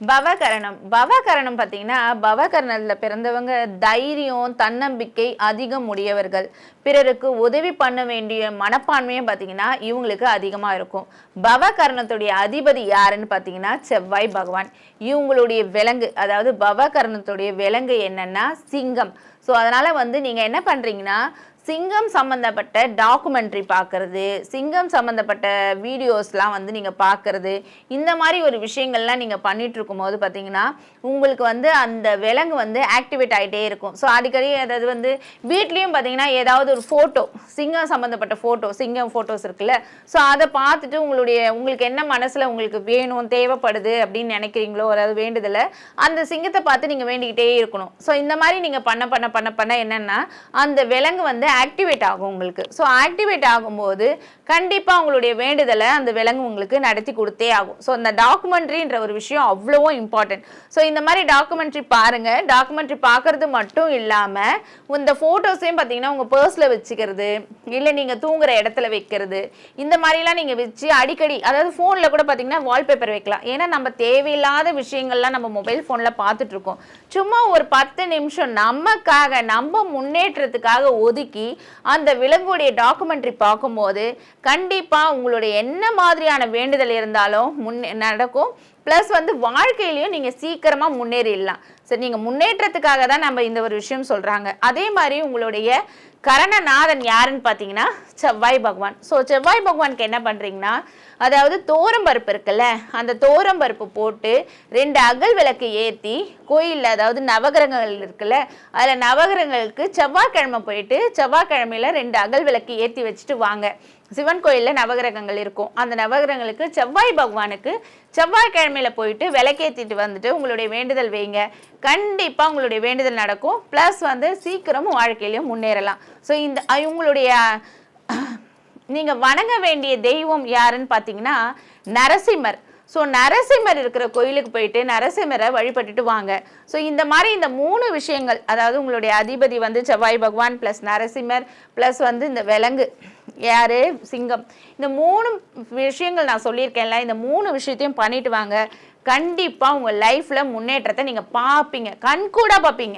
பவகரணம். பவகரணம் பார்த்தீங்கன்னா பவகரணத்தில் பிறந்தவங்க தைரியம் தன்னம்பிக்கை அதிகம் உடையவர்கள். பிறருக்கு உதவி பண்ண வேண்டிய மனப்பான்மையும் பார்த்தீங்கன்னா இவங்களுக்கு அதிகமாக இருக்கும். பவகரணத்துடைய அதிபதி யாருன்னு பார்த்தீங்கன்னா செவ்வாய் பகவான். இவங்களுடைய விலங்கு அதாவது பவகரணத்துடைய விலங்கு என்னன்னா சிங்கம். ஸோ அதனால் வந்து நீங்கள் என்ன பண்ணுறீங்கன்னா சிங்கம் சம்மந்தப்பட்ட டாக்குமெண்ட்ரி பார்க்குறது சிங்கம் சம்மந்தப்பட்ட வீடியோஸ்லாம் வந்து நீங்கள் பார்க்குறது இந்த மாதிரி ஒரு விஷயங்கள்லாம் நீங்கள் பண்ணிட்டு இருக்கும்போது பார்த்தீங்கன்னா உங்களுக்கு வந்து அந்த விலங்கு வந்து ஆக்டிவேட் ஆகிட்டே இருக்கும். ஸோ அடிக்கடி அதாவது வந்து வீட்லேயும் பார்த்தீங்கன்னா ஏதாவது ஒரு ஃபோட்டோ சிங்கம் சம்மந்தப்பட்ட ஃபோட்டோ சிங்கம் ஃபோட்டோஸ் இருக்குல்ல ஸோ அதை பார்த்துட்டு உங்களுடைய உங்களுக்கு என்ன மனசில் உங்களுக்கு வேணும் தேவைப்படுது அப்படின்னு நினைக்கிறீங்களோ அதாவது வேண்டுதலை அந்த சிங்கத்தை பார்த்து நீங்கள் வேண்டிக்கிட்டே இருக்கணும். ஸோ இந்த மாதிரி நீங்கள் பண்ண பண்ண பண்ண பண்ண என்னென்னா அந்த விலங்கு வந்து ஆக்டிவேட் ஆகும் உங்களுக்கு. ஸோ ஆக்டிவேட் ஆகும்போது கண்டிப்பாக உங்களுடைய வேண்டுதலை அந்த விலங்கு உங்களுக்கு நடத்தி கொடுத்தே ஆகும். ஸோ அந்த டாக்குமெண்ட்ரின்ற ஒரு விஷயம் அவ்வளவோ இம்பார்ட்டன்ட் ஸோ இந்த மாதிரி டாக்குமெண்ட்ரி பாருங்கள் டாக்குமெண்ட்ரி பார்க்குறது மட்டும் இல்லாமல் இந்த ஃபோட்டோஸையும் பார்த்தீங்கன்னா உங்கள் பர்ஸில் வச்சுக்கிறது இல்லை நீங்கள் தூங்குற இடத்துல வைக்கிறது இந்த மாதிரிலாம் நீங்கள் வச்சு அடிக்கடி அதாவது ஃபோனில் கூட பார்த்தீங்கன்னா வால்பேப்பர் வைக்கலாம். ஏன்னா நம்ம தேவையில்லாத விஷயங்கள்லாம் நம்ம மொபைல் ஃபோனில் பார்த்துட்ருக்கோம் சும்மா ஒரு பத்து நிமிஷம் நமக்காக நம்ம முன்னேற்றத்துக்காக ஒதுக்கி அந்த விலங்குடைய டாக்குமெண்ட்ரி பார்க்கும்போது கண்டிப்பாக உங்களுடைய என்ன மாதிரியான வேண்டுதல் இருந்தாலும் முன் நடக்கும். ப்ளஸ் வந்து வாழ்க்கையிலையும் நீங்கள் சீக்கிரமாக முன்னேறிடலாம். சரி நீங்கள் முன்னேற்றத்துக்காக தான் நம்ம இந்த ஒரு விஷயம் சொல்கிறாங்க அதே மாதிரி உங்களுடைய கரணநாதன் யாருன்னு பார்த்தீங்கன்னா செவ்வாய் பகவான். ஸோ செவ்வாய் பகவானுக்கு என்ன பண்ணுறீங்கன்னா அதாவது தோரம்பருப்பு இருக்குல்ல அந்த தோரம்பருப்பு போட்டு ரெண்டு அகல் விளக்கு ஏற்றி கோயிலில் அதாவது நவகிரகங்கள் இருக்குல்ல அதில் நவகிரகங்களுக்கு செவ்வாய்க்கிழமை போயிட்டு செவ்வாய்க்கிழமையில் ரெண்டு அகல் விளக்கு ஏற்றி வச்சுட்டு வாங்க. சிவன் கோயிலில் நவகிரகங்கள் இருக்கும். அந்த நவகிரகங்களுக்கு செவ்வாய் பகவானுக்கு செவ்வாய்க்கிழமையில் போயிட்டு விளக்கேற்றிட்டு வந்துட்டு உங்களுடைய வேண்டுதல் வைங்க. கண்டிப்பாக உங்களுடைய வேண்டுதல் நடக்கும். ப்ளஸ் வந்து சீக்கிரமும் வாழ்க்கையிலையும் முன்னேறலாம். ஸோ இந்த உங்களுடைய நீங்கள் வணங்க வேண்டிய தெய்வம் யாருன்னு பார்த்தீங்கன்னா நரசிம்மர். ஸோ நரசிம்மர் இருக்கிற கோயிலுக்கு போயிட்டு நரசிம்மரை வழிபட்டுட்டு வாங்க. ஸோ இந்த மாதிரி இந்த மூணு விஷயங்கள் அதாவது உங்களுடைய அதிபதி வந்து செவ்வாய் பகவான் ப்ளஸ் நரசிம்மர் ப்ளஸ் வந்து இந்த விலங்கு. யார்? சிங்கம். இந்த மூணு விஷயங்கள் நான் சொல்லியிருக்கேன்ல இந்த மூணு விஷயத்தையும் பண்ணிட்டு வாங்க. கண்டிப்பாக உங்கள் லைஃப்பில் முன்னேற்றத்தை நீங்கள் பார்ப்பீங்க. கண்கூடாக பார்ப்பீங்க.